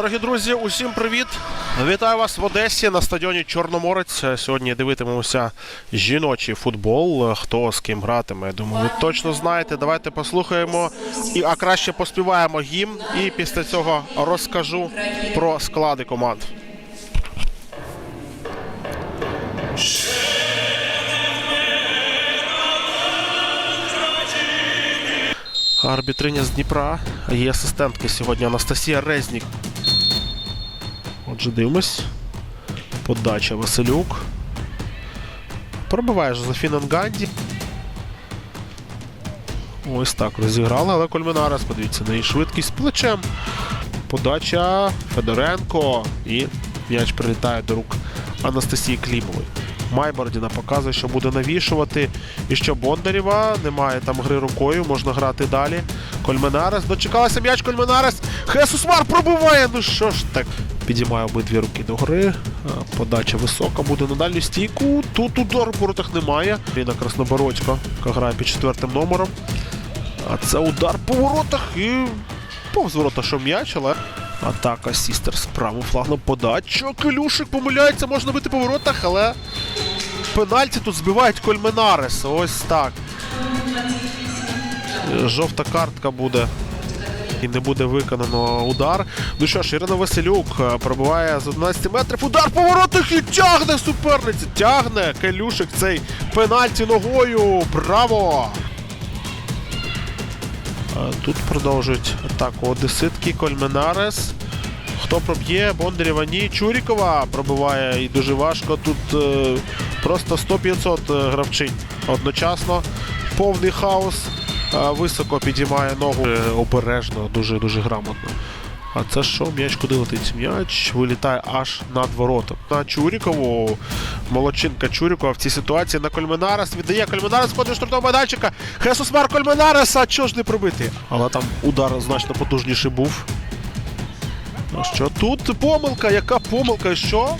Дорогі друзі, усім привіт! Вітаю вас в Одесі на стадіоні Чорноморець. Сьогодні дивитимемося жіночий футбол. Хто з ким гратиме? Думаю, ви точно знаєте. Давайте послухаємо і а краще поспіваємо гімн. І після цього розкажу про склади команд. Арбітриня з Дніпра. Її асистентки сьогодні Анастасія Резнік. Отже, дивимось. Подача Василюк. Пробиває Жозефін Анганді. Ось так розіграли, але Кольминарес, подивіться, на її швидкість плечем. Подача Федоренко. І м'яч прилітає до рук Анастасії Клімової. Майбордіна показує, що буде навішувати. І що Бондарєва. Немає там гри рукою, можна грати далі. Кольменарес. Дочекалася м'яч Кольменарес. Хесус Мар пробиває. Ну що ж так. Підіймає обидві руки до гри. Подача висока буде на дальню стійку. Тут удару по воротах немає. Ліна Краснобородько, яка грає під четвертим номером. А це удар по воротах і повз ворота, що м'яч, але. Атака Сістер з правим флагом подача. Келюшик помиляється, можна бити по воротах, але пенальті тут збивають Кольменарес. Ось так. Е, Жовта картка буде. І не буде виконано удар. Ну що ж, Ірина Василюк е, пробиває з 11 метрів. Удар по воротах і тягне суперниця. Тягне Келюшик цей пенальті ногою. Браво! Е, Тут продовжують атаку Одеситки, Кольменарес. Хто проб'є? Бондарєва ні. Чурікова пробиває і дуже важко. Тут е, просто 100-500 гравчинь одночасно. Повний хаос. Високо підіймає ногу Е, обережно, дуже-дуже грамотно. А це що? М'яч куди летить? М'яч вилітає аж над воротом. На Чурікову. Молодчинка Чурікова в цій ситуації на Кольменарес. Віддає Кольменарес входить до майданчика. Хесус Мар Кольменареса. Чого ж не пробити? Але там удар значно потужніший був. Ну що тут помилка? Яка помилка? І Що?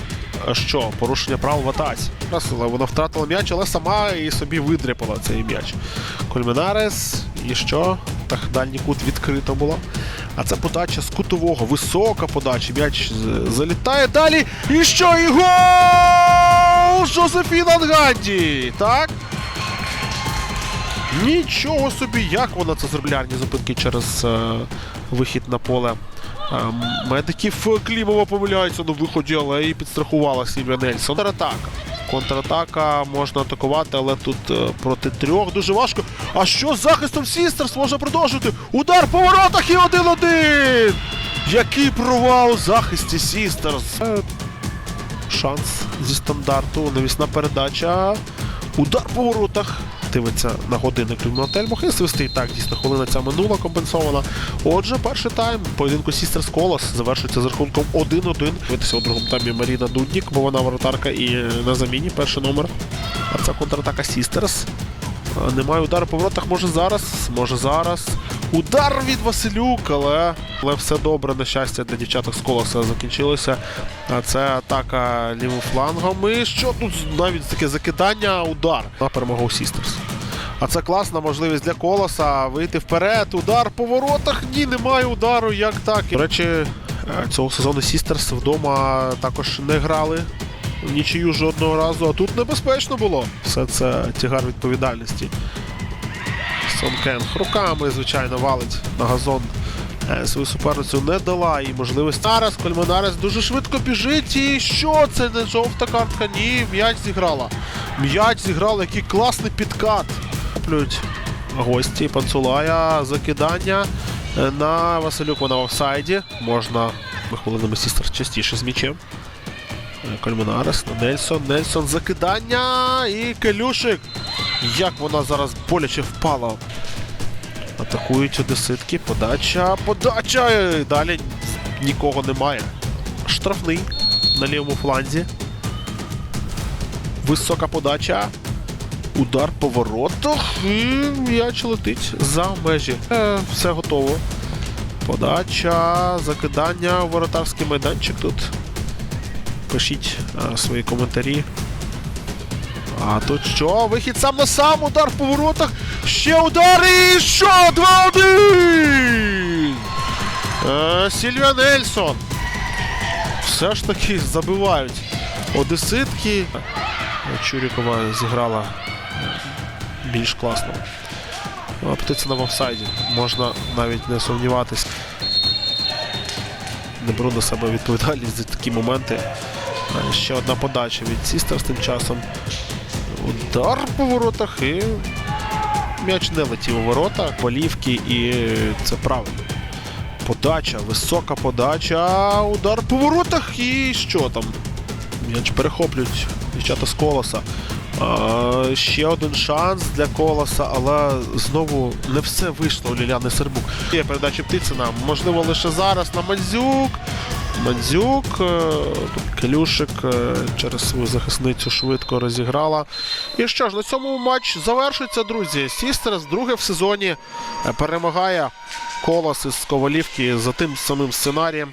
Що? Порушення прав в атаці. Вона втратила м'яч, але сама і собі видряпала цей м'яч. Кольменарес. І що? Так, дальній кут відкрито було. А це подача з кутового. Висока подача. М'яч залітає далі. І що? І гол! Жозефін Анганді! Так? Нічого собі, як вона це зроблярні зупинки через е, вихід на поле. Е, медиків Клімова помиляється на виході, але і підстрахувала Сільвія Нельсон. Контратака. Контратака можна атакувати, але тут е, проти трьох дуже важко. А що з захистом Сістерс можна продовжити? Удар по воротах і 1-1! Який провал у захисті Сістерс! Е, Шанс зі стандарту. Навісна передача. Удар по воротах. Дивиться на годинник Люмнотель. Мохи І Так, дійсно, хвилина ця минула компенсована. Отже, перший тайм поєдинку Сістерс Колос завершується з рахунком 1-1. Дивитися у другому таймі Маріна Дуднік, бо вона воротарка і на заміні перший номер. А це контратака Сістерс. Немає удару по воротах, може зараз, може зараз. Удар від Василюк, але, але все добре, на щастя, для дівчаток з колоса закінчилося. Це атака лівим флангом. І що тут навіть таке закидання, удар на перемогу Сістерс. А це класна можливість для колоса вийти вперед. Удар по воротах. Ні, немає удару. Як так? До речі, е, цього сезону Сістерс вдома також не грали нічию жодного разу, а тут небезпечно було. Все це тягар відповідальності. Сонкенг руками, звичайно, валить на газон. Е, Свою суперницю не дала їй можливості. Зараз Кольманарес дуже швидко біжить. І що це не жовта картка? Ні, м'яч зіграла. М'яч зіграла, який класний підкат. Коплюють гості Панцулая. Закидання е, на Василюк. Вона в офсайді. Можна хвилинами сістер частіше з м'ячем. Кольманарес на Нельсон. Нельсон закидання і Келюшик. Як вона зараз боляче впала. Атакують одеситки. Подача. Подача! Далі нікого немає. Штрафний на лівому фланзі. Висока подача. Удар по. І м'яч летить за межі. Е, все готово. Подача, закидання, воротарський майданчик тут. Пишіть е, свої коментарі. А тут що? Вихід сам на сам, удар по воротах. Ще удар і що? 2-1! Е, Сільвія Нельсон. все ж таки забивають одеситки. Чурікова зіграла більш класно. Птиця в офсайді. Можна навіть не сумніватись. Не беру на себе відповідальність за такі моменти. Е, Ще одна подача від Сістерс тим часом. Удар по воротах і м'яч не летів у ворота. Полівки і це правильно. Подача, висока подача. Удар по воротах і що там? М'яч перехоплюють дівчата з колоса. Ще один шанс для колоса, але знову не все вийшло у Ліляни Сербук. Є передача Птицина, можливо, лише зараз на Мандзюк. Мандзюк, е, Келюшик е, через свою захисницю швидко розіграла. І що ж, на цьому матч завершується, друзі. Сістерс друге в сезоні е, перемагає колос із Ковалівки за тим самим сценарієм.